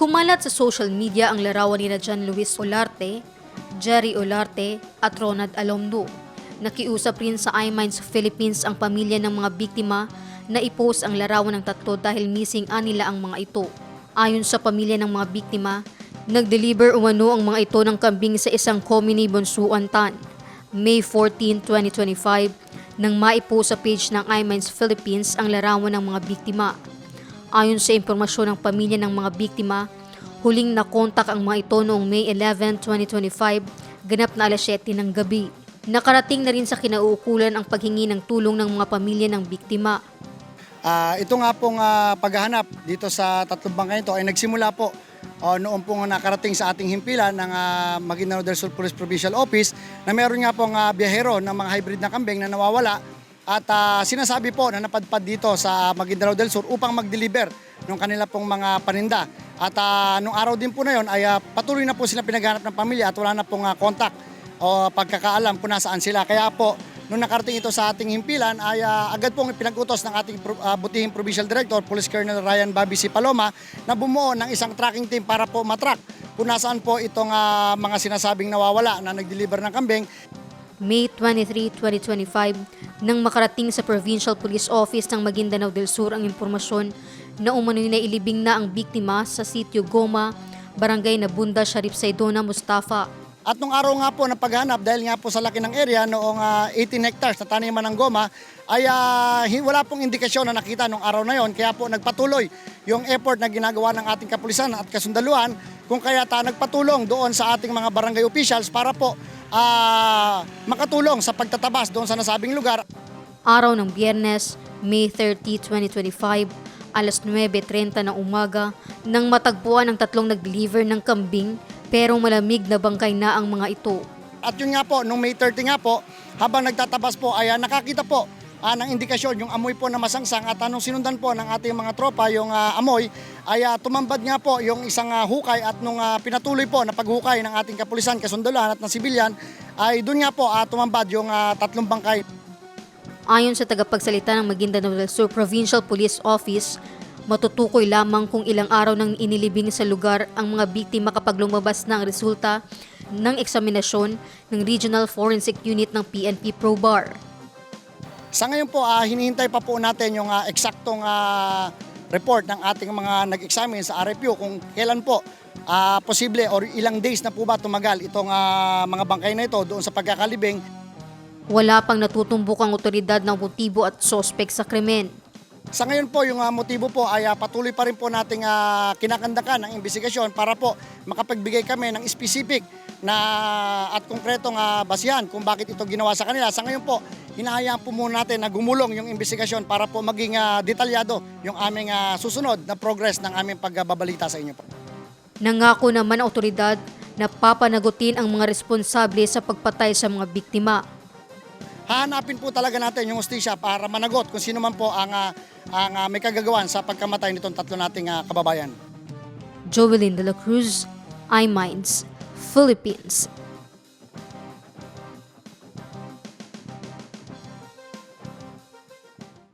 Kumalat sa social media ang larawan ni na John Luis Olarte, Jerry Olarte at Ronald Alomdo. Nakiusap rin sa iMinds Philippines ang pamilya ng mga biktima na ipost ang larawan ng tatlo dahil missing anila ang mga ito. Ayon sa pamilya ng mga biktima, nag-deliver umano ang mga ito ng kambing sa isang community Bonsuan Tan, May 14, 2025, nang maipost sa page ng iMinds Philippines ang larawan ng mga biktima. Ayon sa impormasyon ng pamilya ng mga biktima, huling nakontak ang mga ito noong May 11, 2025, ganap na alas 7 ng gabi. Nakarating na rin sa kinauukulan ang paghingi ng tulong ng mga pamilya ng biktima. Ah, ito nga pong ah, paghahanap dito sa tatlong bangkay ito ay nagsimula po oh, noong pong nakarating sa ating himpilan ng uh, Maguindanao del Sur Police Provincial Office na meron nga pong ah, biyahero ng mga hybrid na kambing na nawawala at ah, sinasabi po na napadpad dito sa Maguindanao del Sur upang mag-deliver ng kanila pong mga paninda. At ah, nung araw din po na yon ay ah, patuloy na po sila pinaghanap ng pamilya at wala na pong ah, contact o pagkakaalam kung nasaan sila. Kaya po, nung nakarating ito sa ating himpilan, ay ah, agad pong pinag-utos ng ating ah, butihing Provincial Director, Police Colonel Ryan Babi C. Paloma, na bumuo ng isang tracking team para po matrack kung nasaan po itong ah, mga sinasabing nawawala na nag-deliver ng kambing May 23, 2025, nang makarating sa Provincial Police Office ng Maguindanao del Sur ang impormasyon na umano'y nailibing na ang biktima sa sitio Goma, barangay Nabunda, Sharif Saidona, Mustafa. At nung araw nga po ng paghanap, dahil nga po sa laki ng area, noong ah, 18 hectares na taniman ng goma, ay hi- wala pong indikasyon na nakita nung araw na yon. Kaya po nagpatuloy yung effort na ginagawa ng ating kapulisan at kasundaluhan kung kaya ta nagpatulong doon sa ating mga barangay officials para po ah, makatulong sa pagtatabas doon sa nasabing lugar. Araw ng Biyernes, May 30, 2025, alas 9.30 ng umaga, nang matagpuan ang tatlong nag-deliver ng kambing pero malamig na bangkay na ang mga ito. At yun nga po, nung May 30 nga po, habang nagtatabas po, ay nakakita po ah, ng indikasyon, yung amoy po na masangsang at anong sinundan po ng ating mga tropa, yung ah, amoy, ay ah, tumambad nga po yung isang ah, hukay at nung ah, pinatuloy po na paghukay ng ating kapulisan, kasundalan at ng sibilyan, ay doon nga po ah, tumambad yung ah, tatlong bangkay. Ayon sa tagapagsalita ng Maguindanao del Sur Provincial Police Office, matutukoy lamang kung ilang araw nang inilibing sa lugar ang mga biktima kapag lumabas na ang resulta ng eksaminasyon ng Regional Forensic Unit ng PNP ProBar. Sa ngayon po, ah, hinihintay pa po natin yung ah, eksaktong ah, report ng ating mga nag-examine sa RFU kung kailan po ah, posible or ilang days na po ba tumagal itong ah, mga bangkay na ito doon sa pagkakalibing Wala pang natutumbok ang otoridad ng motibo at sospek sa krimen. Sa ngayon po, yung ah, motibo po ay ah, patuloy pa rin po nating ah, kinakandakan ng investigasyon para po makapagbigay kami ng specific na at konkretong ah, basihan kung bakit ito ginawa sa kanila. Sa ngayon po, hinahayaan po muna natin na gumulong yung investigasyon para po maging ah, detalyado yung aming ah, susunod na progress ng aming pagbabalita sa inyo po. Nangako naman ang otoridad na papanagutin ang mga responsable sa pagpatay sa mga biktima. Hahanapin po talaga natin yung ustisya para managot kung sino man po ang, ah, ang ah, may kagagawan sa pagkamatay nitong tatlo nating ah, kababayan. Jovelyn de la Cruz, iMinds, Philippines.